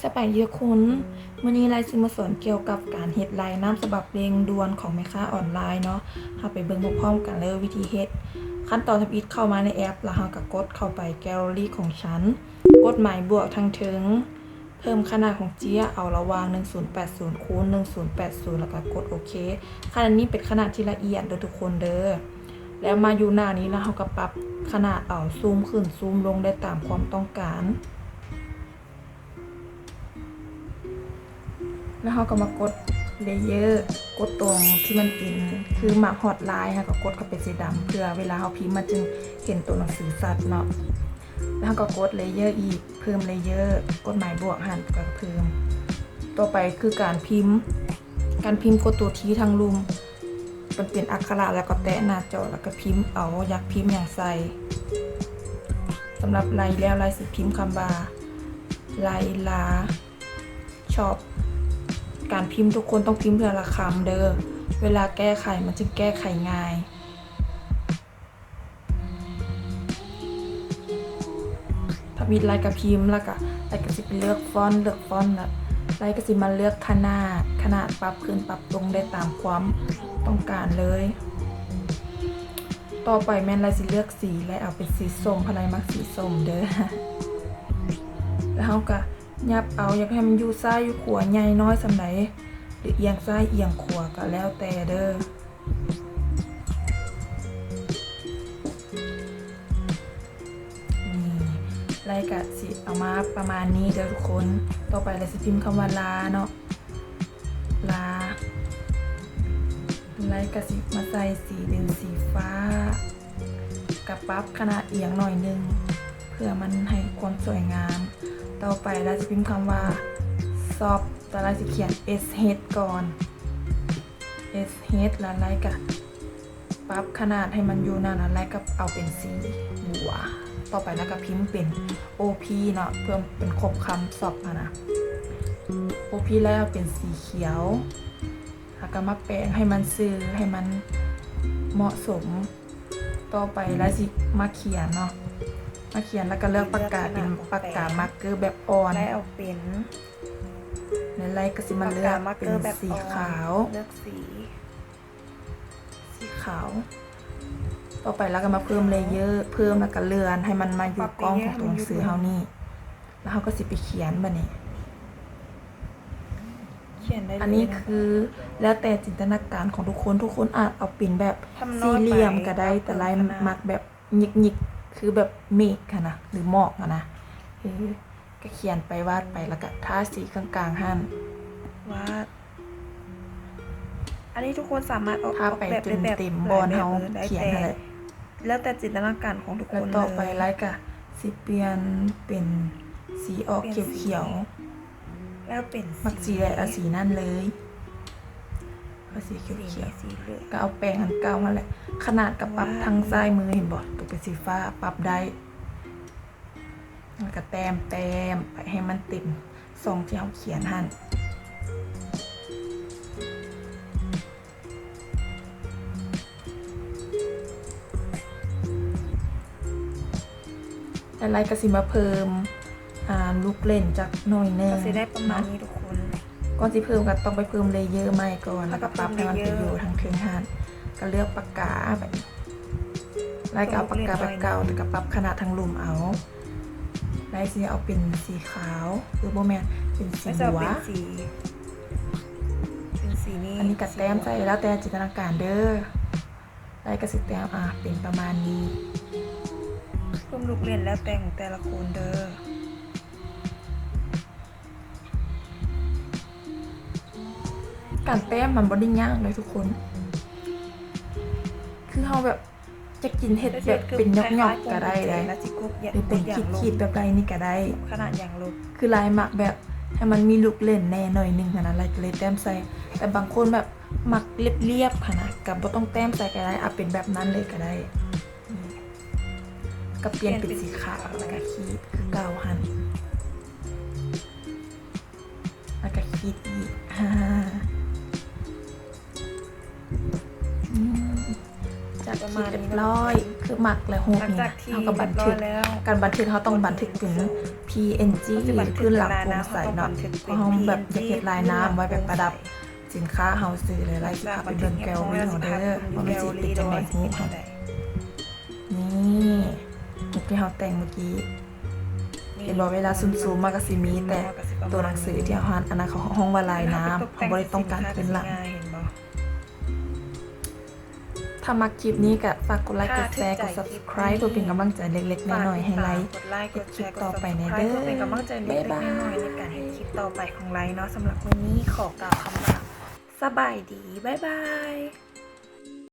ฮายสบายดีคุณมื่อนี้ไลน์ซิมาสอนเกี่ยวกับการเฮ็ดลายน้ำฉบับเร่งด่วนของแม่ค้าออนไลน์เนาะเราไปเบิ่งพร้อมกันเลยวิธีเฮ็ด ขั้นตอนทำอิฐเข้ามาในแอป แล้วเราก็กดเข้าไปแกลเลอรี่ของฉัน กดหมายบวกทางถึง เพิ่มขนาดของเจียเอาระหว่าง 1080คูณ1080 แล้วก็กดโอเค ขนาดนี้เป็นขนาดที่ละเอียดเด้อทุกคนเด้อแล้วมาอยู่หน้านี้แล้วเราก็ปรับขนาดเอาซูมขึ้นซูมลงได้ตามความต้องการ แล้วเราก็มากดเลเยอร์กดตรงที่มันเป็นคือหมากฮอตไลน์ค่ะก็กดเข้าไปสีดำเพื่อเวลาเราพิมพ์มันจึงเห็นตัวหนังสือสัตว์เนาะแล้วเราก็กดเลเยอร์อีกเพิ่มเลเยอร์กดหมายบวกหันก็เพิ่ม ต่อไปคือการพิมพ์ การพิมพ์กดตัวทีทางลุมมันเป็นอักขระแล้วก็แตะหน้าจอแล้วก็พิมพ์เอาอยากพิมพ์อย่างใส่สำหรับลายแล้วลายสิพิมพ์คำบาลายลาชอบ การพิมพ์ทุกคนต้องพิมพ์เพื่อละคำเด้อ เวลาแก้ไขมันจึงแก้ไขง่ายถ้ามีลายกับพิมพ์แล้วก็ลายก็สิไปเลือกฟอนต์เลือกฟอนต์แล้วลายก็สิมาเลือกขนาดขนาดปรับขึ้นปรับลงได้ตามความต้องการเลย ต่อไปแม่นลายสิเลือกสีและเอาเป็นสีส้มพลายมักสีส้มเด้อแล้วเขาก็ ยับเอาอยากให้มันอยู่ซ้ายอยู่ขวาใหญ่น้อยสำไหนหรือเอียงซ้ายเอียงขวาก็แล้วแต่เด้อนี่ไล่กะสิเอามาประมาณนี้เด้อทุกคน ต่อไปเราสิพิมพ์คำว่าลาเนาะลาไล่กะสิมาใส่สีเป็นสีฟ้ากับปรับขนาดเอียงหน่อยนึง เพื่อมันให้ความสวยงาม ต่อไปเราจะพิมพ์คำว่าซอฟแต่เราจะเขียน s h ก่อน s h แล้วไล่กับปรับขนาดให้มันอยู่นั่นแล้วไล่กับเอาเป็นสีบัว ต่อไปแล้วก็พิมพ์เป็น op เนาะเพื่อเป็นครบคำซอฟอะนะ op แล้วเป็นสีเขียวแล้วก็มาแปลงให้มันซื้อให้มันเหมาะสม ต่อไปแล้วสิมาเขียนเนาะ มาเขียนแล้วก็เลือกปากกาเป็นปากกามาร์กเกอร์แบบอ่อนและเอาเป็นในไล่ก็สิมาเลือกมาร์กเป็เกอนร์แบบสีอ่อนขาวเลือกสี สีขาว ต่อไปแล้วก็มาเพิ่มเลเยอร์เพิ่มแล้วก็เลือนให้มันมาอยู่กล้องของตัวหนังสือเฮานี่แล้วเขาก็สิไปเขียนบัดนี้เขียนได้เลยอันนี้คือแล้วแต่จินตนาการของทุกคนทุกคนอาจเอาเป็นแบบทำน้อยสี่เหลี่ยมไปก็ได้แต่ลายขนาดมักแบบหยิกๆ คือแบบเมฆค่ะนะหรือหมอกอะนะเออก็เขียนไปวาดไปแล้วก็ทาสีกลางๆหั่นวาดอันนี้ทุกคนสามารถออกถ้าออกไปแบบจได้นแบบเต็มบอลหลเฮาแบบได้เขียนแต่อะไรแล้วแต่จินตนาการของทุกคแล้วนต่อไปเลยไลค์กะสิเปลี่ยนเป็นสีออกเขียวเขียวแล้วเป็นๆมักสีอะไรเอาสีนั่นเลย เอาสีเขียวสีเขียวสีเหลืองๆก็เอาแปรงอันเก่ามาแหละ ขนาดกับปรับว้าวทางซ้ายมือเห็นบ่ตัวเป็นสีฟ้าปรับได้แล้วก็แต้มแต้มไปให้มันเต็มซองที่เราเขียนหั่นแล้วไลค์ก็สิมาเพิ่มอ่าลูกเล่นจากหน่อยหนึงก็จะได้ประมาณเนาะนี้ทุกคน ก่อนที่เพิ่มก็ต้องไปเพิ่มเลเยอร์ใหม่ก่อนแล้วก็ปรับให้มันไปเลเยออร์ยู่ทางเทิงหันก็เลือกปากกาแบบนี้แล้วก็เอาปากกาแบบเก่าแล้วก็ปรับขนาดทางลุมเอาไล่สีเอาเป็นสีขาวหรือโบแมนเป็นสีไม่จะหัวเป็นสีเป็นสีนี้อันนี้กัดแต้มใส่แล้วแต่จินตนาการเด้อไล่กระสิแต้มอะเป็นประมาณนี้เพิ่มลูกเล่นแล้วแต่งแต่ละคนเด้อ การแต้มมันบอดี้งยากเลยทุกคน คือเขาแบบจะกินเห็ดแบบเป็นยอกๆก็ได้เลยหรือเป็นขีดๆแบบไรนี่ก็ได้ ขนาดอย่างลบคือลายหมักแบบให้มันมีลูกเล่นแน่หน่อยหนึงขนาดลายเลยแต้มใส่ แต่บางคนแบบหมักเรียบๆขนาดกับบ่ต้องแต้มใส่ก็ได้เอาเป็นแบบนั้นเลยก็ได้ก็เปลี่ยนเป็นสีขาวแล้วก็ขีดคือเกาหันแล้วก็ขีดอีกฮ่า อืมจจากที่เรียบร้อย คือหมักและโฮหลังนี่จากที่เขาก็บันทึกเรียบร้อยแล้วการบันทึกเขาต้องบันทึกถึง PNG พื้นหลังโปร่งใสเนาะเพราะเขาแบบอยากเก็บลายน้ำไว้แบบประดับสินค้าเฮาซื้อเลยไล่สิค่ะเป็นเบิ่งแกลลี่ของเด้อว่ามันสิเป็นจังได๋ฮู้ค่ะนี่รูปที่เฮาแต่งเมื่อกี้เห็นบอกเวลาซูมๆมากก็สิมีแต่ตัวหนังสือที่เฮาอ่านอันนั้นเขาห้องว่าลายน้ำเขาบ่ได้ต้องการพื้นหลังเห็นบ่ถ้ามาคลิปนี้ก็ฝากกดไลค์กดแชร์กด subscribe เพื่อเป็นกำลังใจเล็กๆน้อยๆให้ไลค์กดไลค์กดแชร์คลิปต่อไปในเด้อกด subscribe เพื่อเป็นกำลังใจเล็กบ๊ายบายๆน้อยๆในการเห็นคลิปต่อไปของไลค์เนาะสำหรับวันนี้ขอกล่าวคำว่าสบายดี บ๊ายบาย